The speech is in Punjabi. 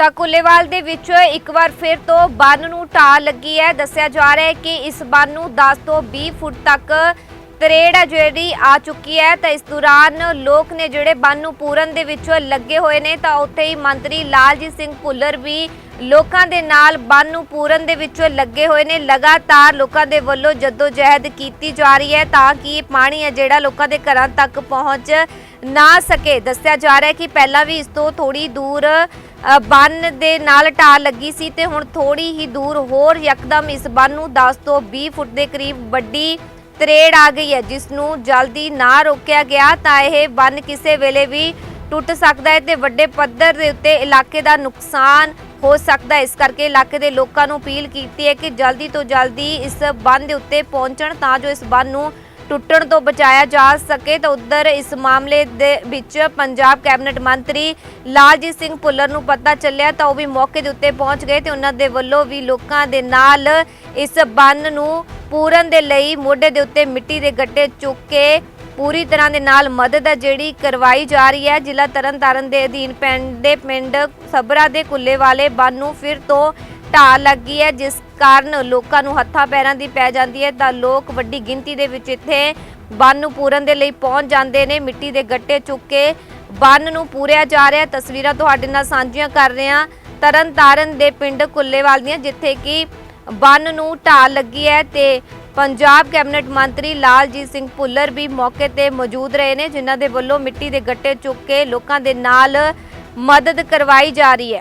ਤਾਂ ਕੁੱਲੇਵਾਲ ਦੇ ਵਿੱਚ ਇੱਕ ਵਾਰ ਫਿਰ ਤੋਂ ਬੰਨ ਨੂੰ ਢਾਹ ਲੱਗੀ ਹੈ। ਦੱਸਿਆ ਜਾ ਰਿਹਾ ਹੈ ਕਿ ਇਸ ਬੰਨ ਨੂੰ 10 ਤੋਂ 20 ਫੁੱਟ ਤੱਕ ਤਰੇੜ ਹੈ ਜਿਹੜੀ ਆ ਚੁੱਕੀ ਹੈ। ਤਾਂ ਇਸ ਦੌਰਾਨ ਲੋਕ ਨੇ ਜਿਹੜੇ ਬੰਨ ਨੂੰ ਪੂਰਨ ਦੇ ਵਿੱਚ ਲੱਗੇ ਹੋਏ ਨੇ, ਤਾਂ ਉੱਥੇ ਹੀ ਮੰਤਰੀ ਲਾਲਜੀਤ ਸਿੰਘ ਭੁੱਲਰ ਵੀ ਲੋਕਾਂ ਦੇ ਨਾਲ ਬੰਨ ਨੂੰ ਪੂਰਨ ਦੇ ਵਿੱਚ ਲੱਗੇ ਹੋਏ ਨੇ। ਲਗਾਤਾਰ ਲੋਕਾਂ ਦੇ ਵੱਲੋਂ ਜਹਿਦ ਕੀਤੀ ਜਾ ਰਹੀ ਹੈ ਤਾਂ ਕਿ ਪਾਣੀ ਹੈ ਜਿਹੜਾ ਲੋਕਾਂ ਦੇ ਘਰਾਂ ਤੱਕ ਪਹੁੰਚ ਨਾ ਸਕੇ। ਦੱਸਿਆ ਜਾ ਰਿਹਾ ਹੈ ਕਿ ਪਹਿਲਾਂ ਵੀ ਇਸ ਤੋਂ ਥੋੜੀ ਦੂਰ ਬੰਨ ਦੇ ਨਾਲ ਢਾਹ ਲੱਗੀ ਸੀ ਤੇ ਹੁਣ ਥੋੜੀ ਹੀ ਦੂਰ ਹੋਰ ਯਕਦਮ ਇਸ ਬੰਨ ਨੂੰ 10 ਤੋਂ 20 ਫੁੱਟ ਦੇ ਕਰੀਬ ਵੱਡੀ ਤਰੇੜ ਆ ਗਈ ਹੈ, ਜਿਸ ਨੂੰ ਜਲਦੀ ਨਾ ਰੋਕਿਆ ਗਿਆ ਤਾਂ ਇਹ ਬੰਨ ਕਿਸੇ ਵੇਲੇ ਵੀ ਟੁੱਟ ਸਕਦਾ ਹੈ ਤੇ ਵੱਡੇ ਪੱਧਰ ਦੇ ਉੱਤੇ ਇਲਾਕੇ ਦਾ ਨੁਕਸਾਨ ਹੋ ਸਕਦਾ ਹੈ। ਇਸ ਕਰਕੇ ਇਲਾਕੇ ਦੇ ਲੋਕਾਂ ਨੂੰ ਅਪੀਲ ਕੀਤੀ ਹੈ ਕਿ ਜਲਦੀ ਤੋਂ ਜਲਦੀ ਇਸ ਬੰਨ ਦੇ ਉੱਤੇ ਪਹੁੰਚਣ ਤਾਂ ਜੋ ਇਸ ਬੰਨ ਨੂੰ ਟੁੱਟਣ ਤੋਂ ਬਚਾਇਆ ਜਾ ਸਕੇ ਤਾਂ ਉਧਰ ਇਸ ਮਾਮਲੇ ਦੇ ਵਿੱਚ ਪੰਜਾਬ ਕੈਬਨਿਟ ਮੰਤਰੀ ਲਾਲਜੀਤ ਸਿੰਘ ਭੁੱਲਰ ਨੂੰ ਪਤਾ ਚੱਲਿਆ ਤਾਂ ਉਹ ਵੀ ਮੌਕੇ ਦੇ ਉੱਤੇ ਪਹੁੰਚ ਗਏ ਤੇ ਉਹਨਾਂ ਦੇ ਵੱਲੋਂ ਵੀ ਲੋਕਾਂ ਦੇ ਨਾਲ ਇਸ ਬੰਨ ਨੂੰ ਪੂਰਨ ਦੇ ਲਈ ਮੋਢੇ ਦੇ ਉੱਤੇ ਮਿੱਟੀ ਦੇ ਗੱਟੇ ਚੁੱਕ ਕੇ ਪੂਰੀ ਤਰ੍ਹਾਂ ਦੇ ਨਾਲ ਮਦਦ ਹੈ ਜਿਹੜੀ ਕਰਵਾਈ ਜਾ ਰਹੀ ਹੈ। ਜ਼ਿਲ੍ਹਾ ਤਰਨਤਾਰਨ ਦੇ ਅਧੀਨ ਪਿੰਡ ਦੇ ਪਿੰਡ ਸਬਰਾ ਦੇ ਕੁੱਲੇ ਵਾਲੇ ਬੰਨ ਨੂੰ ਫਿਰ ਤੋਂ ਢਾਹ ਲੱਗੀ ਹੈ, ਜਿਸ ਕਾਰਨ ਲੋਕਾਂ ਨੂੰ ਹੱਥਾਂ ਪੈਰਾਂ ਦੀ ਪੈ ਜਾਂਦੀ ਹੈ। ਤਾਂ ਲੋਕ ਵੱਡੀ ਗਿਣਤੀ ਦੇ ਵਿੱਚ ਇੱਥੇ ਬੰਨ ਨੂੰ ਪੂਰਨ ਦੇ ਲਈ ਪਹੁੰਚ ਜਾਂਦੇ ਨੇ। ਮਿੱਟੀ ਦੇ ਗੱਟੇ ਚੁੱਕ ਕੇ ਬੰਨ ਨੂੰ ਪੂਰਿਆ ਜਾ ਰਿਹਾ ਤਸਵੀਰਾਂ ਤੁਹਾਡੇ ਨਾਲ ਸਾਂਝੀਆਂ ਕਰ ਰਹੇ ਹਾਂ। ਤਰਨਤਾਰਨ ਦੇ ਪਿੰਡ ਕੁੱਲੇਵਾਲ ਦੀਆਂ, ਜਿੱਥੇ ਕਿ ਬੰਨ ਨੂੰ ਢਾਹ ਲੱਗੀ ਹੈ ਤੇ ਪੰਜਾਬ ਕੈਬਨਿਟ ਮੰਤਰੀ ਲਾਲਜੀਤ ਸਿੰਘ ਭੁੱਲਰ ਵੀ ਮੌਕੇ ਤੇ ਮੌਜੂਦ ਰਹੇ ਨੇ, ਜਿਨ੍ਹਾਂ ਦੇ ਵੱਲੋਂ ਮਿੱਟੀ ਦੇ ਗੱਟੇ ਚੁੱਕ ਕੇ ਲੋਕਾਂ ਦੇ ਨਾਲ ਮਦਦ ਕਰਵਾਈ ਜਾ ਰਹੀ ਹੈ।